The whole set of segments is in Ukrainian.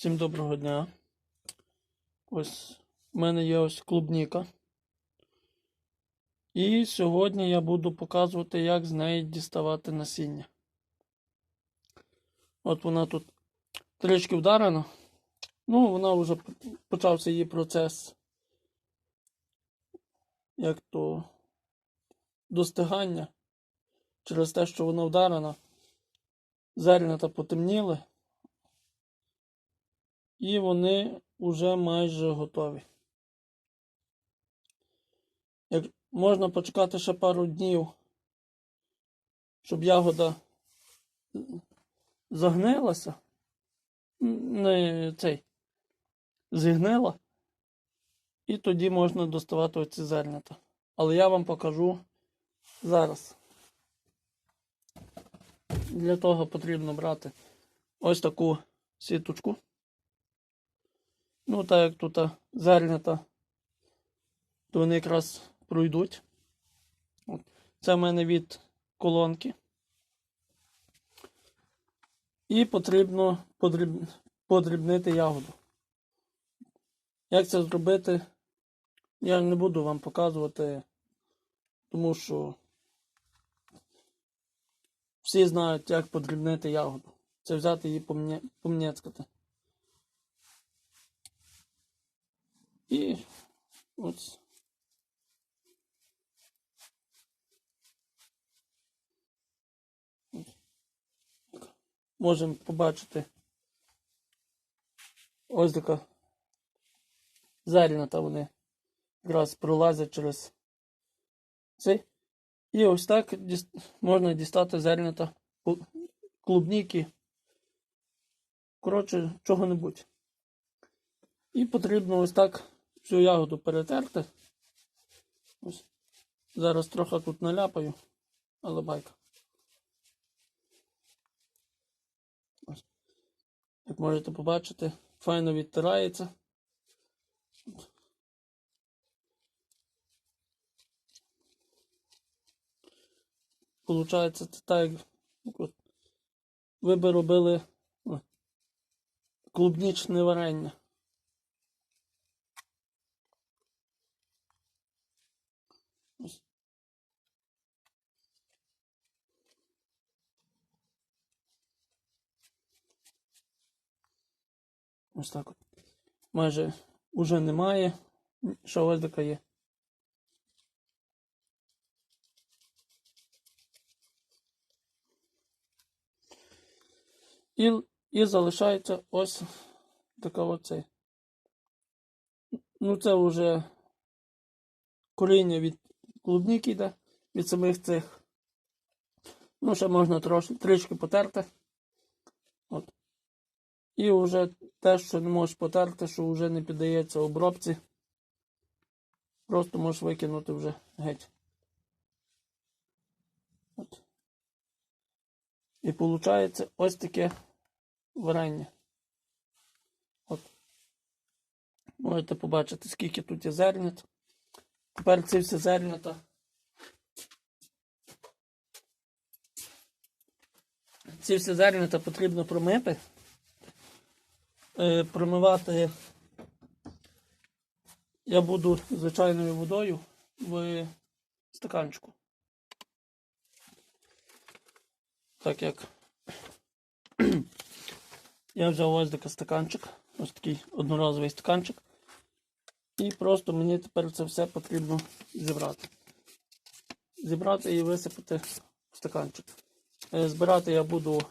Всім доброго дня. Ось в мене є ось клубніка. І сьогодні я буду показувати, як з неї діставати насіння. От вона тут трішки вдарена. Ну, вона вже почався її процес. Як то достигання. Через те, що вона вдарена, зернята потемніли. І вони вже майже готові. Як можна почекати ще пару днів, щоб ягода загнилася, не цей, зігнила, і тоді можна доставати оці зернята. Але я вам покажу зараз. Для того потрібно брати ось таку сіточку. Ну, так як тут зернята, то вони якраз пройдуть. От. Це в мене від колонки. І потрібно подріб... подрібнити ягоду. Як це зробити, я не буду вам показувати, тому що всі знають, як подрібнити ягоду. Це взяти її помня... помняцькати. І ось. Можемо побачити ось така зернята вони якраз пролазять через цей. І ось так можна дістати зернята клубніки. Коротше, чого-небудь. І потрібно ось так всю ягоду перетерти. Ось. Зараз трохи тут наляпаю, але байка. Ось. Як можете побачити, файно відтирається. Получається, це так, як ви би робили клубнічне варення. Ось. Ось так от. Майже уже немає. Така є. І, і залишається ось така оцей. Ну, це вже коріння від клубніки йде, від самих цих. Ну, ще можна трошки трішки потерти. От. І вже те, що не можеш потерти, що вже не піддається обробці. Просто можеш викинути вже геть. От. І виходить ось таке варення. От. Можете побачити, скільки тут є зернят. Тепер ці всі зернята. Ці всі зернята потрібно промити. Е, промивати я буду звичайною водою в стаканчику. Так як я взяв ось стаканчик, ось такий одноразовий стаканчик. І просто мені тепер це все потрібно зібрати. Зібрати і висипати в стаканчик. Е, Збирати я буду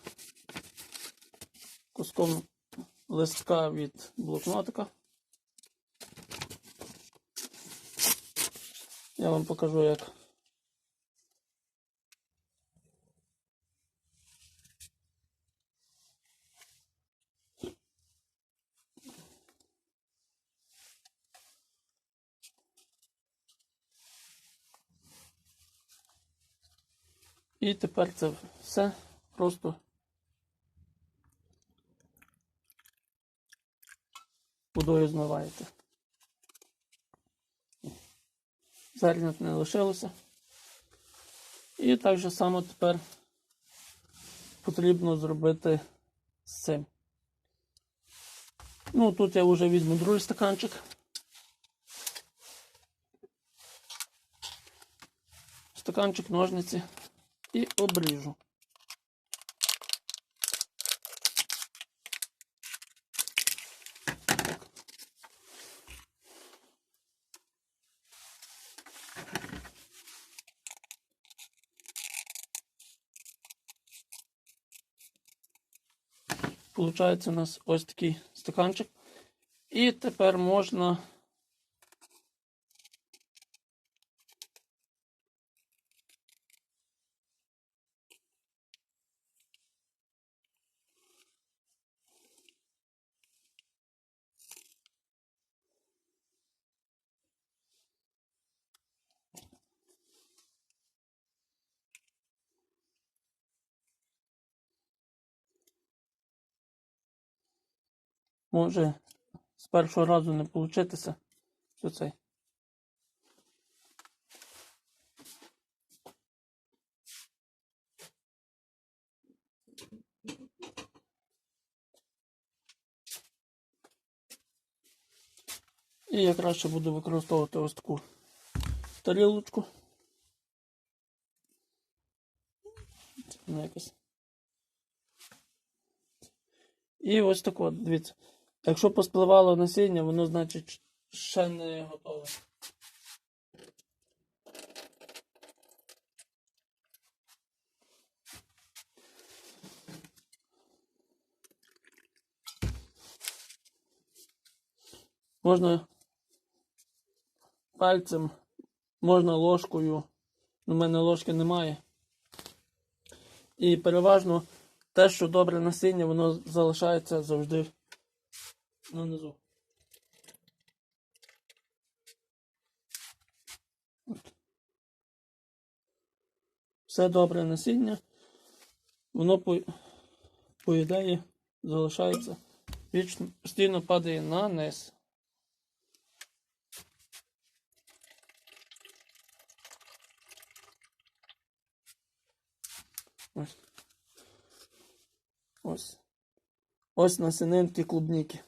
куском листка від блокнотика. Я вам покажу як. І тепер це все просто водою змиваєте. Зернят не лишилося. І так же само тепер потрібно зробити з цим. Ну, тут я вже візьму другий стаканчик. Стаканчик, ножниці і обріжу. Получається у нас ось такий стаканчик. І тепер можна може з першого разу не получитися. Що цей? І я краще буду використовувати ось таку тарілочку. Це якась. І ось так от, дивіться. Якщо поспливало насіння, воно значить ще не готове. Можна пальцем, можна ложкою. У мене ложки немає. І переважно те, що добре насіння, воно залишається завжди нанизу. От. Все добре насіння, воно по, по залишається вічно, постійно падає на низ. Ось. Ось. Ось насінинки клубніки.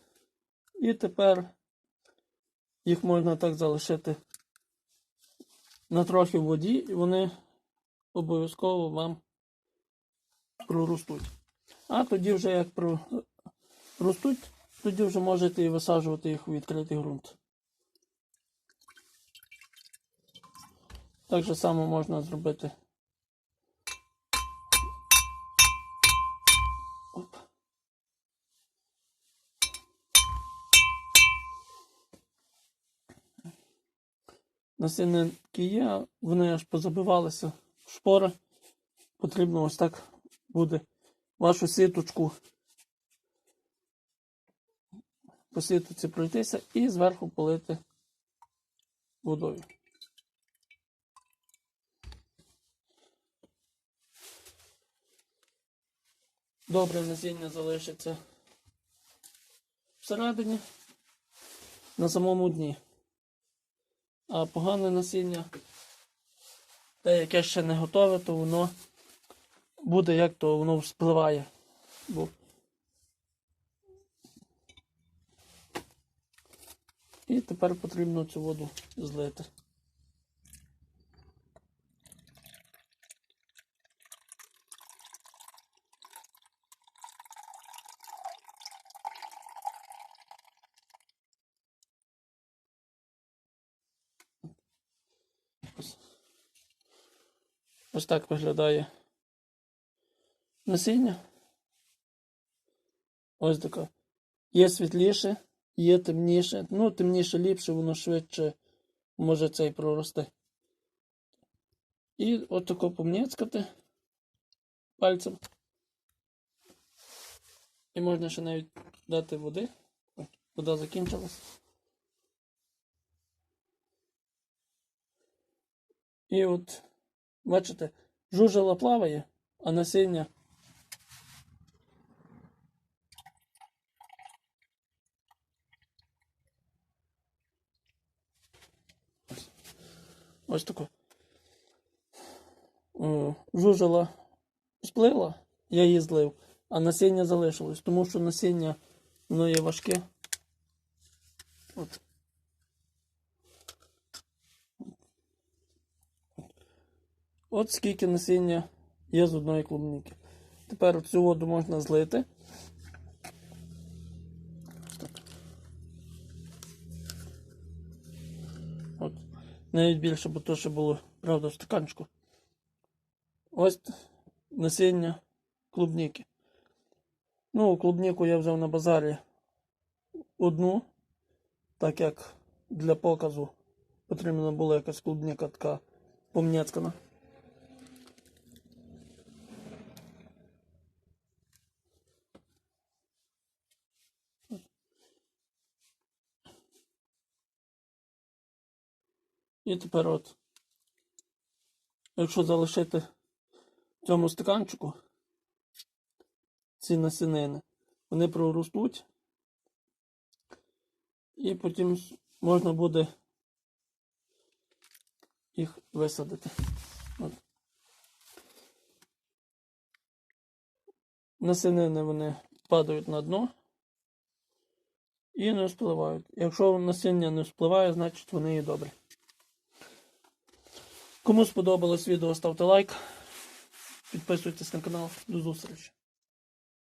І тепер їх можна так залишити на трохи в воді, і вони обов'язково вам проростуть. А тоді вже як проростуть, тоді вже можете і висаджувати їх у відкритий ґрунт. Так же само можна зробити. Насінники є, вони аж позабивалися в шпори. Потрібно ось так буде вашу сіточку по сіточці пройтися і зверху полити водою. Добре насіння залишиться всередині на самому дні. А погане насіння, те, яке ще не готове, то воно буде як то воно вспливає. Бо... І тепер потрібно цю воду злити. Ось так виглядає насіння. Ось така. Є світліше, є темніше. Ну, темніше ліпше, воно швидше може цей прорости. І от тако помняцкати пальцем. І можна ще навіть дати води. Ой, вода закінчилась. І от, бачите, жужела плаває, а насіння. Ось, ось тако. Жужела сплила, я її злив, а насіння залишилось, тому що насіння воно є важке. От. От скільки насіння є з одної клубніки. Тепер цю воду можна злити. От. Навіть більше, бо то ще було, правда, в стаканчику. Ось насіння клубніки. Ну, клубніку я взяв на базарі одну, так як для показу потрібна була якась клубніка така помнєцькана. І тепер от, якщо залишити в цьому стаканчику ці насінини, вони проростуть, і потім можна буде їх висадити. От. Насінини вони падають на дно і не вспливають. Якщо насіння не вспливає, значить вони і добрі. Кому сподобалось відео, ставте лайк. Підписуйтесь на канал. До зустрічі.